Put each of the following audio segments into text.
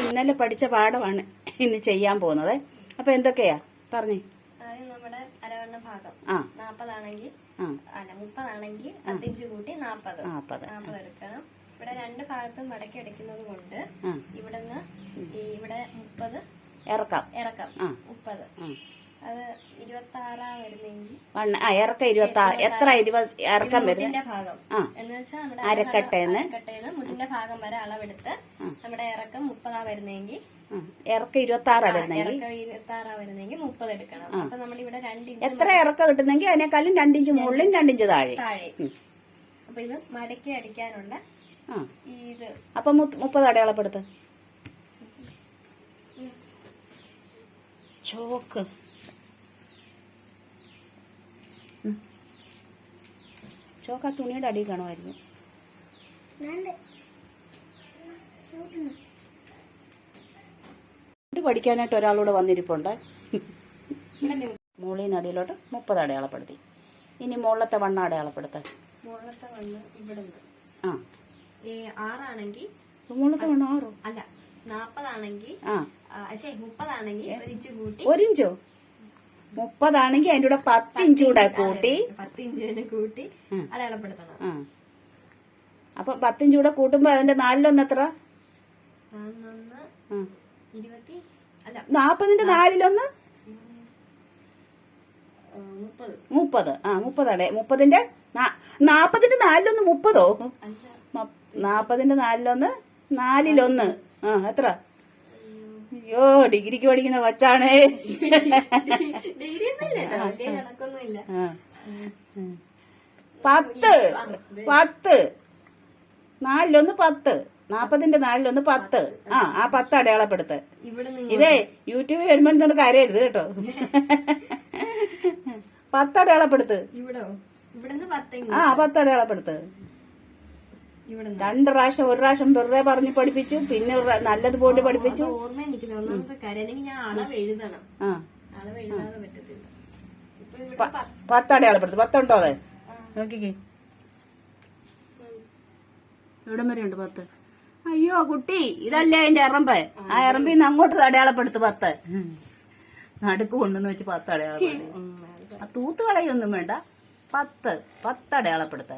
ഇന്നലെ പഠിച്ച പാഠമാണ് ഇന്ന് ചെയ്യാൻ പോകുന്നത്. അപ്പൊ എന്തൊക്കെയാ? പറഞ്ഞേ. നമ്മുടെ അരവണ്ണ ഭാഗം. ആ. നാപ്പതാണെങ്കിൽ ആ. അല്ല മുപ്പതാണെങ്കിൽ പത്തിഞ്ച് കൂട്ടി നാപ്പത്. നാപ്പത്. നാപ്പത് എടുക്കണം. ഇവിടെ രണ്ട് ഭാഗത്തും മടക്കി കൊണ്ട് ഇവിടുന്ന് ഇവിടെ മുപ്പത് ഇറക്കാം. ഇറക്കാം. മുപ്പത്. അത് വരുന്നെങ്കിൽ വണ്ണ്. ആ ഇറക്കം ഇരുപത്തി ആറ് എത്ര ഇരുപത് ഇറക്കം വരുന്നത് മുട്ടിന്റെ ഭാഗം. ആ. എന്ന് വെച്ചാൽ നമ്മുടെ അരക്കട്ടേന്ന്? അരക്കട്ടേന്ന് മുട്ടിന്റെ ഭാഗം വരെ അളവെടുത്ത് നമ്മുടെ ഇറക്കം മുപ്പതാ വരുന്നെങ്കിൽ ആ, ഇറക്കം ഇരുപത്തി ആറാ വരുന്നെങ്കിൽ ഇറക്കം ഇരുപത്തി ആറാ വരുന്നെങ്കിൽ മുപ്പത് എടുക്കണം. അപ്പൊ നമ്മളിവിടെ രണ്ടിഞ്ച് എത്ര ഇറക്കം കിട്ടുന്നെങ്കിൽ അതിനേക്കാളും രണ്ടിഞ്ച് മുകളിലും രണ്ടിഞ്ച് താഴെ. താഴെ. അപ്പൊ ഇത് മടക്കി അടിക്കാനുണ്ട് ആ. ഈ ഇത്. അപ്പൊ മുപ്പത് അടയാളപ്പെടുത്ത് ചോക്ക്. ചോക്ക് ആ തുണിയുടെ അടിയിൽ കാണുമായിരുന്നു. പഠിക്കാനായിട്ട് ഒരാളൂടെ വന്നിരിപ്പുണ്ട്. മുകളിൽ നിന്ന് അടിയിലോട്ട് മുപ്പത് അടയാളപ്പെടുത്തി. ഇനി മുകളിലത്തെ വണ്ണ അടയാളപ്പെടുത്ത മുകളിലത്തെ വണ്ണ് ഇവിടുന്ന്. ആ. ഈ ആറാണെങ്കിൽ മുകളിലത്തെ വണ്ണ ആറോ? അല്ല നാപ്പതാണെങ്കിൽ ആ. ശരി മുപ്പതാണെങ്കിൽ ഒരു ഇഞ്ച് കൂട്ടി ഒരു ഇഞ്ചോ മുപ്പതാണെങ്കിൽ അതിന്റെ കൂടെ പത്ത് ഇഞ്ച് കൂടെ കൂട്ടി. പത്ത് ഇഞ്ച് കൂട്ടി. അടയാളപ്പെടുത്തണം. അപ്പൊ പത്തിഞ്ച് കൂടെ കൂട്ടുമ്പോ അതിന്റെ നാലിലൊന്ന് എത്ര. നാപ്പതിന്റെ നാലിലൊന്ന്? മുപ്പത്. ആ മുപ്പത് അടേ മുപ്പതിന്റെ നാപ്പതിന്റെ നാലിലൊന്ന് മുപ്പതോ? നാപ്പതിന്റെ നാലിലൊന്ന് നാലിലൊന്ന്. ആ എത്ര? അയ്യോ ഡിഗ്രിക്ക് പഠിക്കുന്ന കൊച്ചാണ്. പത്ത് പത്ത്. നാലിലൊന്ന് പത്ത്. നാപ്പതിന്റെ നാലിലൊന്ന് പത്ത്. ആ ആ പത്ത് അടയാളപ്പെടുത്ത്. ഇതേ യൂട്യൂബിൽ വരുമ്പോൾ നിന്നോട് കരയരുത് കേട്ടോ. പത്ത് അടയാളപ്പെടുത്ത്. ആ പത്ത് അടയാളപ്പെടുത്ത്. രണ്ട് പ്രാവശ്യം ഒരു പ്രാവശ്യം വെറുതെ പറഞ്ഞ് പഠിപ്പിച്ചു പിന്നെ നല്ലത് പോയിട്ട് നല്ലതുപോലെ പഠിപ്പിച്ചു. ഓർമ്മ നിൽക്കുന്ന. ഒന്നാമത്തെ കാര്യം അല്ലെങ്കിൽ ഞാൻ അളവ് എഴുതണം. ആ. അളവ് എഴുതാതെ പറ്റത്തില്ല. ഇപ്പൊ ഇവിടെ പത്ത് പത്ത് അടയാളപ്പെടുത്ത് പത്തുണ്ടോ അതെ? നോക്കിക്കേ. എവിടം വരെ ഉണ്ട് പത്ത്. അയ്യോ കുട്ടി ഇതല്ലേ അതിന്റെ എറമ്പ്? ആ എറമ്പിൽ നിന്ന് അങ്ങോട്ട് അടയാളപ്പെടുത്ത് പത്ത്. നടുക്ക് കൊണ്ടെന്ന് വെച്ച് പത്ത് അടയാളപ്പെടുത്ത്. ആ തൂത്ത് കളയൊന്നും വേണ്ട. പത്ത്. പത്ത് അടയാളപ്പെടുത്ത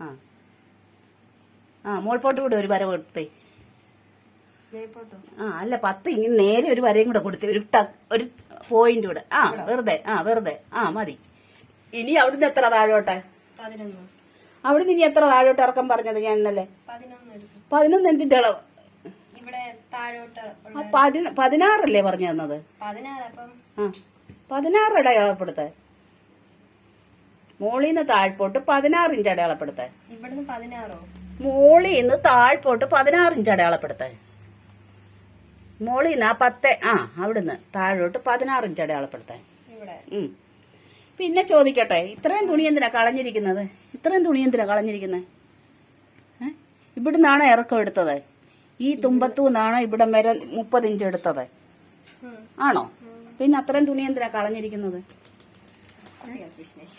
ആ. ആ മോൾപോട്ട് കൂടെ ഒരു വര കൊടുത്തേ. ആ അല്ല പത്ത് ഇങ്ങനെ നേരെ ഒരു വരയും കൂടെ കൊടുത്തേ. ഒരു ട ഒരു പോയിന്റ് കൂടെ. ആ വെറുതെ ആ വെറുതെ. ആ മതി. ഇനി അവിടുന്ന് എത്ര താഴോട്ടെ? അവിടുന്ന് ഇനി എത്ര താഴോട്ട് ഇറക്കം പറഞ്ഞത് ഞാൻ ഇന്നലെ? പതിനൊന്ന് എന്തിന്റെ അളവ്? പതിനാറല്ലേ പറഞ്ഞു തന്നത്? പതിനാറ് അപ്പം. ആ പതിനാറ് അടയാളപ്പെടുത്തേ? മോളിന്ന് താഴ്പോട്ട് പതിനാറിന്റെ ഇഞ്ച് അടയാളപ്പെടുത്തേ. ഇവിടുന്ന് പതിനാറോ? മോളിൽ നിന്ന് താഴ്പോട്ട് പതിനാറ് ഇഞ്ച് അടയാളപ്പെടുത്തേ. മോളിൽ നിന്ന് ആ പത്ത് ആ അവിടുന്ന് താഴോട്ട് പതിനാറ് ഇഞ്ച് അടയാളപ്പെടുത്തേ പിന്നെ ചോദിക്കട്ടെ ഇത്രയും തുണി എന്തിനാ കളഞ്ഞിരിക്കുന്നത്? ഇത്രയും തുണി എന്തിനാ കളഞ്ഞിരിക്കുന്നത് ഇവിടുന്നാണോ ഇറക്കം എടുത്തത്? ഈ തുമ്പത്തു നിന്നാണ് ഇവിടം വരെ മുപ്പത് ഇഞ്ച് എടുത്തത് ആണോ? പിന്നെ അത്രയും തുണി എന്തിനാ കളഞ്ഞിരിക്കുന്നത്?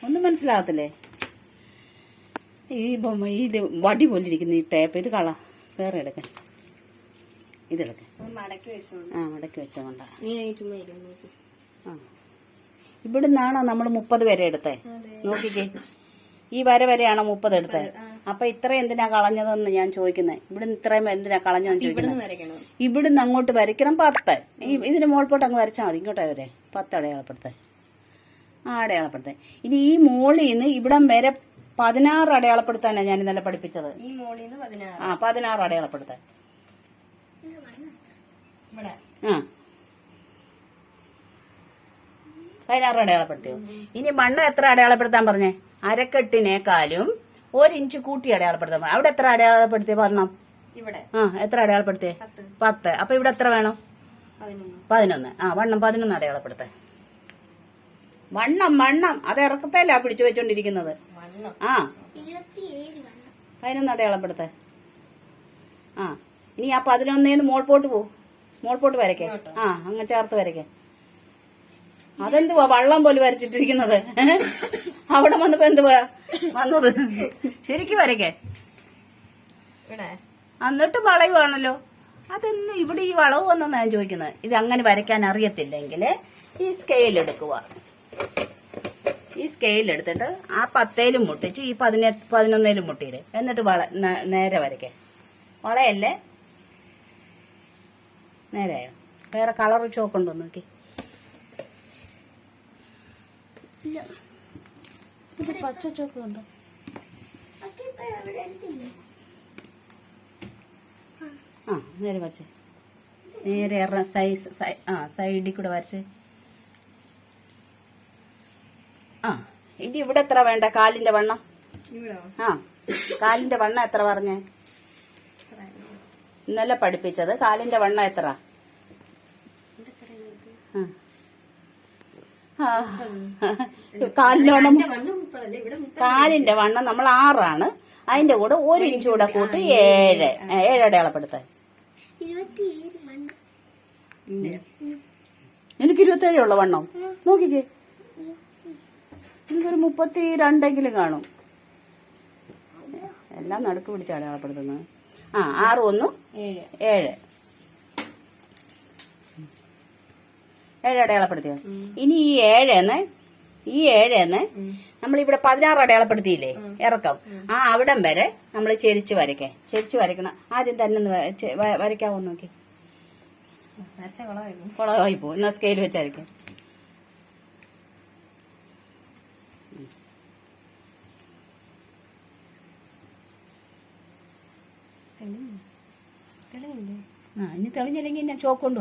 ഒന്നും മനസ്സിലാകത്തില്ലേ? ഈ ബൊമ്മ ഈ വടി പോലിരിക്കുന്ന ഈ ടേപ്പ് ഇത് കള. വേറെ എടുക്കാൻ ഇതെടുക്ക ഒന്ന് മടക്കി വെച്ചോണ്ട്. ആ മടക്കി വെച്ചതുകൊണ്ടാ നീ ചുമ്മാ ഇരുന്ന് നോക്ക്. ആ. ഇവിടുന്നാണോ നമ്മൾ മുപ്പത് വരെ എടുത്തേ? നോക്കിക്കേ. ഈ വര വരെയാണോ മുപ്പത് എടുത്തേ? അപ്പൊ ഇത്ര എന്തിനാ കളഞ്ഞതെന്ന് ഞാൻ ചോദിക്കുന്നത് ഇവിടുന്ന് ഇത്രയും എന്തിനാ കളഞ്ഞതെന്ന് ചോദിക്കുന്നത് ഇവിടുന്ന് അങ്ങോട്ട് വരയ്ക്കണം പത്ത്. ഇതിന് മോൾപോട്ട് അങ്ങ് വരച്ചാൽ മതി. ഇങ്ങോട്ടേ വരെ. പത്ത് അടയാളപ്പെടുത്തേ. ആ അടയാളപ്പെടുത്തേ. ഇനി ഈ മോളിൽ നിന്ന് ഇവിടം വരെ പതിനാറ് അടയാളപ്പെടുത്താനാണ് ഞാൻ ഇന്നലെ പഠിപ്പിച്ചത്. ആ പതിനാറ് അടയാളപ്പെടുത്താൻ. ആ. പതിനാറ് അടയാളപ്പെടുത്തിയോ? ഇനി മണ്ണ് എത്ര അടയാളപ്പെടുത്താൻ പറഞ്ഞേ? അരക്കെട്ടിനേക്കാളും ഒരിഞ്ച് കൂട്ടി അടയാളപ്പെടുത്താൻ പറഞ്ഞു. അവിടെ എത്ര അടയാളപ്പെടുത്തിയ പറഞ്ഞോ? ഇവിടെ. ആ എത്ര അടയാളപ്പെടുത്തിയേ? പത്ത്. അപ്പൊ ഇവിടെ എത്ര വേണം? പതിനൊന്ന്. ആ വണ്ണം പതിനൊന്ന് അടയാളപ്പെടുത്തേ വണ്ണം വണ്ണം. അത് ഇറക്കത്തല്ല പിടിച്ചു വെച്ചോണ്ടിരിക്കുന്നത്. ആ. പതിനൊന്ന് അടയാളപ്പെടുത്തേ? ആ. ഇനി ആ പതിനൊന്നേന്ന് മോൾപോട്ട് പോ. മോൾപോട്ട് വരയ്ക്കേ. ആ അങ്ങ് ചേർത്ത് വരയ്ക്കേ. അതെന്തുവാ വള്ളം പോലെ വരച്ചിട്ടിരിക്കുന്നത്? അവിടെ വന്നപ്പോ എന്തുവാ വന്നത്? ശരിക്കും വരയ്ക്കേ. എന്നിട്ട് വളയുവാണല്ലോ. അതെന്ന് ഇവിടെ ഈ വളവ് വന്നാ ഞാൻ ചോദിക്കുന്നത്? ഇത് അങ്ങനെ വരയ്ക്കാൻ അറിയത്തില്ലെങ്കിൽ ഈ സ്കെയിൽ എടുക്കുക ഈ സ്കെയിൽ എടുത്തിട്ട് ആ പത്തേലും മുട്ടിച്ച് ഈ പതിനെ പതിനൊന്നേലും മുട്ടിയിട് എന്നിട്ട് വള നേരെ വരയ്ക്കേ. വളയല്ലേ? നേരെയോ? വേറെ കളർ ചോക്കുണ്ടോ നോക്കി? ഇത് പച്ച ചോക്കുണ്ടോ ആ നേരെ വരച്ച്. നേരെ സൈസ് ആ സൈഡിൽ കൂടെ വരച്ച്. ആ ഇനി ഇവിടെ എത്ര വേണ്ട? കാലിന്റെ വണ്ണം. ഇവിടെ? ആ കാലിന്റെ വണ്ണം എത്ര പറഞ്ഞേ? ഇന്നലെ പഠിപ്പിച്ചത്. കാലിന്റെ വണ്ണം എത്ര. കാലിന്റെ വണ്ണം കാലിന്റെ വണ്ണം നമ്മൾ ആറാണ്. അതിന്റെ കൂടെ ഒരു ഇഞ്ച് കൂടെ കൂട്ടി ഏഴ്. ഏഴ്. അടയാളപ്പെടുത്ത. എനിക്ക് ഇരുപത്തേഴേ ഉള്ള വണ്ണം. നോക്കിക്കേ. എനിക്കൊരു മുപ്പത്തി രണ്ടെങ്കിലും കാണും. എല്ലാം നടുക്ക് പിടിച്ചാണ് അടയാളപ്പെടുത്തുന്നത്. ആ ആറ് ഒന്ന് ഏഴ്. ഏഴ്. ഏഴ് അടയാളപ്പെടുത്തിയോ? ഇനി ഈ ഏഴെന്ന് ഈ ഏഴെന്ന് നമ്മളിവിടെ പതിനാറ് അടയാളപ്പെടുത്തിയില്ലേ? ഇറക്കം. ആ അവിടം വരെ നമ്മൾ ചെരിച്ച് വരയ്ക്കേ. ചെരിച്ച് വരയ്ക്കണം. ആദ്യം തന്നെ ഒന്ന് വര- വരയ്ക്കാവോ നോക്കി. കുളമായി പോകും എന്നാ സ്കെയിൽ വെച്ചായിരിക്കും തെളിഞ്ഞു തെളിഞ്ഞില്ലേ? ആ ഇനി തെളിഞ്ഞില്ലെങ്കിൽ ഞാൻ ചോക്ക് കൊണ്ട്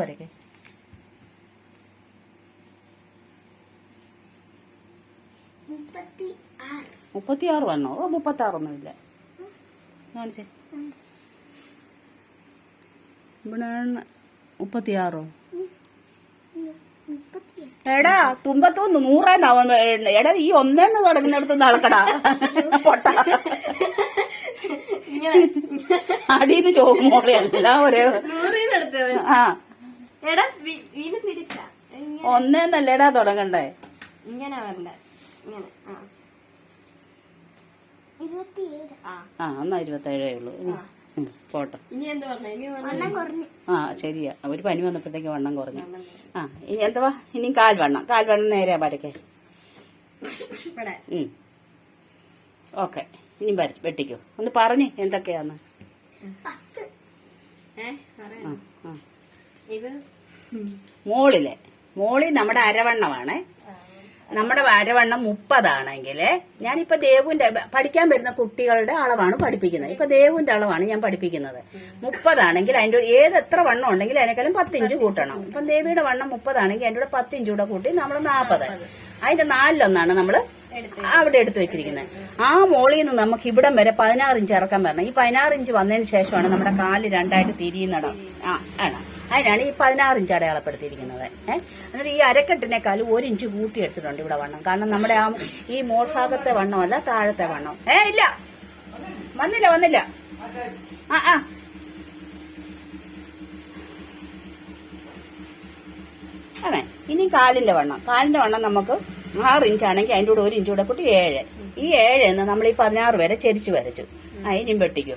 മുപ്പത്തി ആറ് വണ്ണോ? ഓ മുപ്പത്താറൊന്നുമില്ല കാണിച്ചേ. ഇവിടെ മുപ്പത്തിയാറോ? എടാ തുമ്പത്തൊന്ന് നൂറേന്നാവൻ എടാ ഈ ഒന്നേന്ന് തുടങ്ങുന്നിടത്ത് നടക്കടാ. പൊട്ട. അടിയിൽ ചോമോളെ എല്ലാം ഒരേ നൂറിന്നെടുത്തവൻ ആ. എടാ വീണ്ടും തിരിച്ചാ. ഇങ്ങനെ. ഒന്നേന്നല്ലേടാ തുടങ്ങണ്ടേ? ഇങ്ങനെ വരണ്ട. ഇങ്ങനെ. ആ. ആ. ആ എന്നാ ഇരുപത്തേഴേ ഉള്ളൂ. പോട്ടെ. ഇനി എന്ത് ഇനി വണ്ണം കുറഞ്ഞു. ആ ശരിയാ. ഒരു പനി വന്നപ്പോഴത്തേക്ക് വണ്ണം കുറഞ്ഞു. ആ ഇനി എന്തുവാ? ഇനി കാൽ വണ്ണം. കാൽ വണ്ണം നേരെ വരക്കെ ഓക്കെ. ഇനി വരച്ച് വെട്ടിക്കോ. ഒന്ന് പറഞ്ഞു എന്തൊക്കെയാന്ന്. ഇത്? മോളിലെ. മോളി നമ്മുടെ അരവണ്ണമാണ്. നമ്മുടെ അരവണ്ണം മുപ്പതാണെങ്കിൽ ഞാനിപ്പോ ദേവുവിന്റെ പഠിക്കാൻ വരുന്ന കുട്ടികളുടെ അളവാണ് പഠിപ്പിക്കുന്നത്. ഇപ്പൊ ദേവുവിന്റെ അളവാണ് ഞാൻ പഠിപ്പിക്കുന്നത്. മുപ്പതാണെങ്കിൽ അതിന്റെ ഏത് എത്ര വണ്ണം ഉണ്ടെങ്കിൽ അതിനേക്കാളും പത്തിഞ്ച് കൂട്ടണം. ഇപ്പൊ ദേവിയുടെ വണ്ണം മുപ്പതാണെങ്കിൽ അതിന്റെ കൂടെ പത്തിഞ്ച് കൂടെ കൂട്ടി നമ്മൾ നാൽപ്പത് അതിന്റെ നാലിലൊന്നാണ് നമ്മൾ അവിടെ എടുത്തു വെച്ചിരിക്കുന്നത്. ആ മോളിൽ നിന്ന് നമുക്ക് ഇവിടം വരെ പതിനാറ് ഇഞ്ച് ഇറക്കാൻ വരണം. ഈ പതിനാറ് ഇഞ്ച് വന്നതിന് ശേഷമാണ് നമ്മുടെ കാൽ രണ്ടായിട്ട് തിരിയുന്നത്. ആ ആണ്. അതിനാണ് ഈ പതിനാറ് ഇഞ്ച് അടയാളപ്പെടുത്തിയിരിക്കുന്നത്. ഏഹ് എന്നിട്ട് ഈ അരക്കെട്ടിനേക്കാൾ ഒരു ഇഞ്ച് കൂട്ടി എടുത്തിട്ടുണ്ട് ഇവിടെ വണ്ണം. കാരണം നമ്മുടെ ആ ഈ മോൾഭാഗത്തെ വണ്ണമല്ല താഴത്തെ വണ്ണം. ഏ ഇല്ല. വന്നില്ല വന്നില്ല. ആ ആ. ആണേ. ഇനി കാലിന്റെ വണ്ണം. കാലിന്റെ വണ്ണം നമുക്ക് ആറ് ഇഞ്ചാണെങ്കിൽ അതിന്റെ കൂടെ ഒരു ഇഞ്ച് കൂടെ കൂട്ടി ഏഴ്. ഈ ഏഴ് എന്ന് നമ്മൾ ഈ പതിനാറ് വരെ ചരിച്ച് വരച്ചു. ഇനിയും വെട്ടിക്കോ.